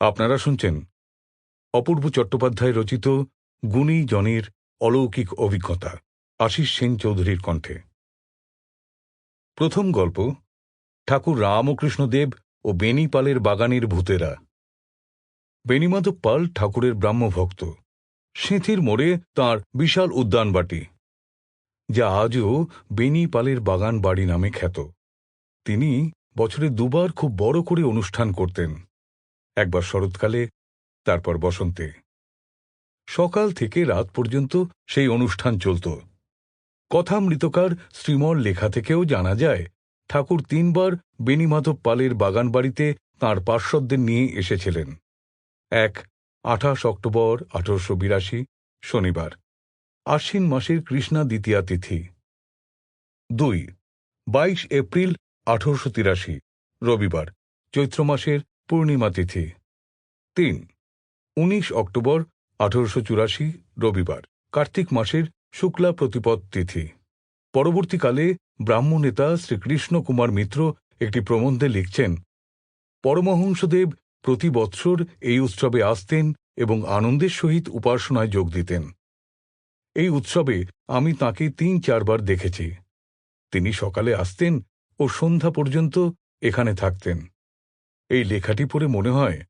আপনারা শুনছেন অপূর্ব চট্টোপাধ্যায় রচিত গুণী জনের অলৌকিক অভিজ্ঞতা, আশিস সেন চৌধুরীর কণ্ঠে। প্রথম গল্প, ঠাকুর রামকৃষ্ণ দেব ও বেনি পালের বাগানের ভূতেরা। বেনিমাধব পাল ঠাকুরের ব্রাহ্মভক্ত। সেঁথির মোড়ে তাঁর বিশাল উদ্যানবাটি যা আজও বেনি পালের বাগান বাড়ি নামে খ্যাত। তিনি বছরে দুবার খুব বড় করে অনুষ্ঠান করতেন। একবার শরৎকালে, তারপর বসন্তে। সকাল থেকে রাত পর্যন্ত সেই অনুষ্ঠান চলত। কথামৃতকার শ্রীমল লেখা থেকেও জানা যায়, ঠাকুর তিনবার বেনিমাধব পালের বাগান বাড়িতে তাঁর পার্শ্বদের নিয়ে এসেছিলেন। এক, আঠাশ অক্টোবর আঠারোশো বিরাশি, শনিবার, আশ্বিন মাসের কৃষ্ণা দ্বিতীয়া তিথি। দুই, বাইশ এপ্রিল আঠারোশো তিরাশি, রবিবার, চৈত্র মাসের পূর্ণিমা তিথি। তিন, উনিশ অক্টোবর আঠারোশো চুরাশি, রবিবার, কার্তিক মাসের শুক্লা প্রতিপদ তিথি। পরবর্তীকালে ব্রাহ্ম নেতা শ্রীকৃষ্ণ কুমার মিত্র একটি প্রবন্ধে লিখছেন, পরমহংসদেব প্রতি বৎসর এই উৎসবে আসতেন এবং আনন্দের সহিত উপাসনায় যোগ দিতেন। এই উৎসবে আমি তাকে তিন চারবার দেখেছি। তিনি সকালে আসতেন ও সন্ধ্যা পর্যন্ত এখানে থাকতেন। এই লেখাটি পড়ে মনে হয়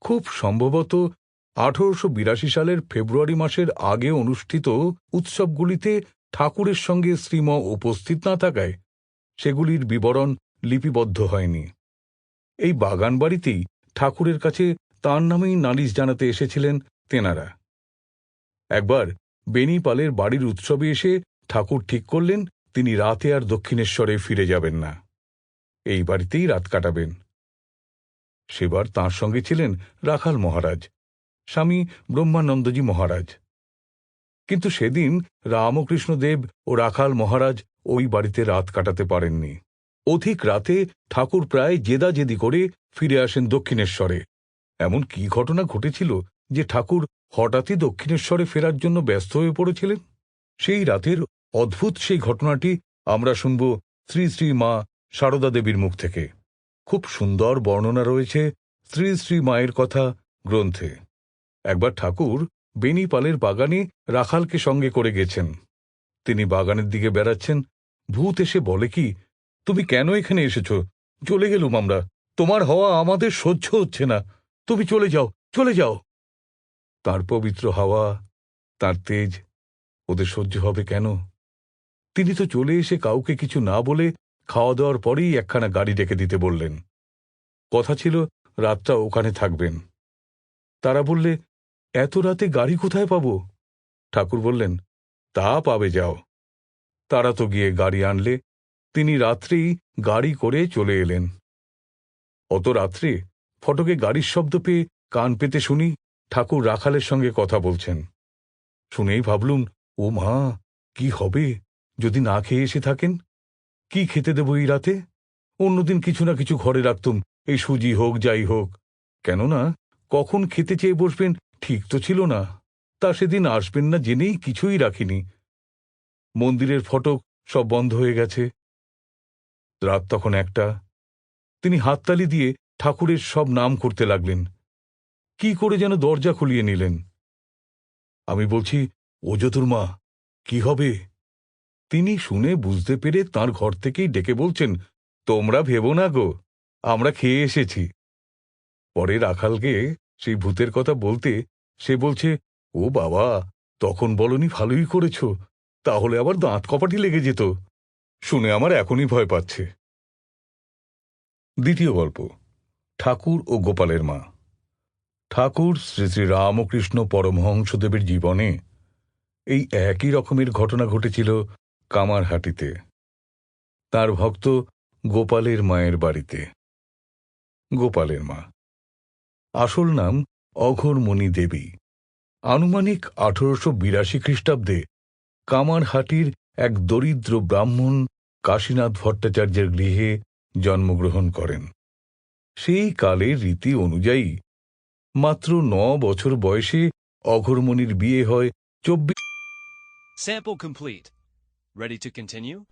খুব সম্ভবত আঠারোশো বিরাশি সালের ফেব্রুয়ারি মাসের আগে অনুষ্ঠিত উৎসবগুলিতে ঠাকুরের সঙ্গে শ্রীম উপস্থিত না থাকায় সেগুলির বিবরণ লিপিবদ্ধ হয়নি। এই বাগান বাড়িতেই ঠাকুরের কাছে তাঁর নামেই নালিশ জানাতে এসেছিলেন তেনারা। একবার বেনি পালের বাড়ির উৎসবে এসে ঠাকুর ঠিক করলেন, তিনি রাতে আর দক্ষিণেশ্বরে ফিরে যাবেন না। এই বাড়িতেই রাত কাটাবেন। সেবার তাঁর সঙ্গে ছিলেন রাখাল মহারাজ, স্বামী ব্রহ্মানন্দজি মহারাজ। কিন্তু সেদিন রামকৃষ্ণদেব ও রাখাল মহারাজ ওই বাড়িতে রাত কাটাতে পারেননি। অধিক রাতে ঠাকুর প্রায় জেদাজেদি করে ফিরে আসেন দক্ষিণেশ্বরে। এমন কি ঘটনা ঘটেছিল যে ঠাকুর হঠাৎই দক্ষিণেশ্বরে ফেরার জন্য ব্যস্ত হয়ে পড়েছিলেন? সেই রাতের অদ্ভুত সেই ঘটনাটি আমরা শুনব শ্রী শ্রী মা সারদা দেবীর মুখ থেকে। খুব সুন্দর বর্ণনা রয়েছে শ্রী শ্রী মায়ের কথা গ্রন্থে। একবার ঠাকুর বেনিপালের বাগানে রাখালকে সঙ্গে করে গেছেন। তিনি বাগানের দিকে বেড়াচ্ছেন। ভূত এসে বলে কি, তুমি কেন এখানে এসেছ? চলে গেলুম আমরা। তোমার হওয়া আমাদের সহ্য হচ্ছে না। তুমি চলে যাও চলে যাও। তার পবিত্র হাওয়া, তার তেজ, ওদের সহ্য হবে কেন? তিনি তো চলে এসে কাউকে কিছু না বলে খাওয়া দাওয়ার পরেই একখানা গাড়ি ডেকে দিতে বললেন। কথা ছিল, রাতটা ওখানে থাকবেন। তারা বললে, এত রাতে গাড়ি কোথায় পাব? ঠাকুর বললেন, তা পাবে যাও। তারা তো গিয়ে গাড়ি আনলে, তিনি রাত্রেই গাড়ি করে চলে এলেন। অত রাত্রে ফটকে গাড়ির শব্দ পেয়ে কান পেতে শুনি ঠাকুর রাখালের সঙ্গে কথা বলছেন। শুনেই ভাবলুম, ও মা, কি হবে? যদি না খেয়ে এসে থাকেন? কি খেতে দেব এই রাতে? অন্যদিন কিছু না কিছু ঘরে রাখতুম, এই সুজি হোক, যাই হোক। কেননা, কখন খেতে চেয়ে বসবেন ঠিক তো ছিল না। তা সেদিন আসবেন না জেনেই কিছুই রাখিনি। মন্দিরের ফটক সব বন্ধ হয়ে গেছে। রাত তখন একটা। তিনি হাততালি দিয়ে ঠাকুরের সব নাম করতে লাগলেন। কি করে যেন দরজা খুলিয়ে নিলেন। আমি বলছি ও মা, কি হবে? তিনি শুনে বুঝতে পেরে তার ঘর থেকেই ডেকে বলছেন, তোমরা ভেবো না গো, আমরা খেয়ে এসেছি। পরে রাখালকে সেই ভূতের কথা বলতে সে বলছে, ও বাবা, তখন বলনি ভালোই করেছ, তাহলে আবার দাঁত কপাটি লেগে যেত। শুনে আমার এখনই ভয় পাচ্ছে। দ্বিতীয় গল্প, ঠাকুর ও গোপালের মা। ঠাকুর শ্রী শ্রী রামকৃষ্ণ পরমহংসদেবের জীবনে এই একই রকমের ঘটনা ঘটেছিল কামারহাটিতে। তার ভক্ত গোপালের মায়ের বাড়িতে। গোপালের মা। আসল নাম অঘরমণি দেবী। আনুমানিক আঠারোশো বিরাশি খ্রিস্টাব্দে কামারহাটির এক দরিদ্র ব্রাহ্মণ কাশীনাথ ভট্টাচার্যের গৃহে জন্মগ্রহণ করেন। সেই কালের রীতি অনুযায়ী মাত্র ন বছর বয়সে অঘরমণির বিয়ে হয় চব্বিশ. Ready to continue?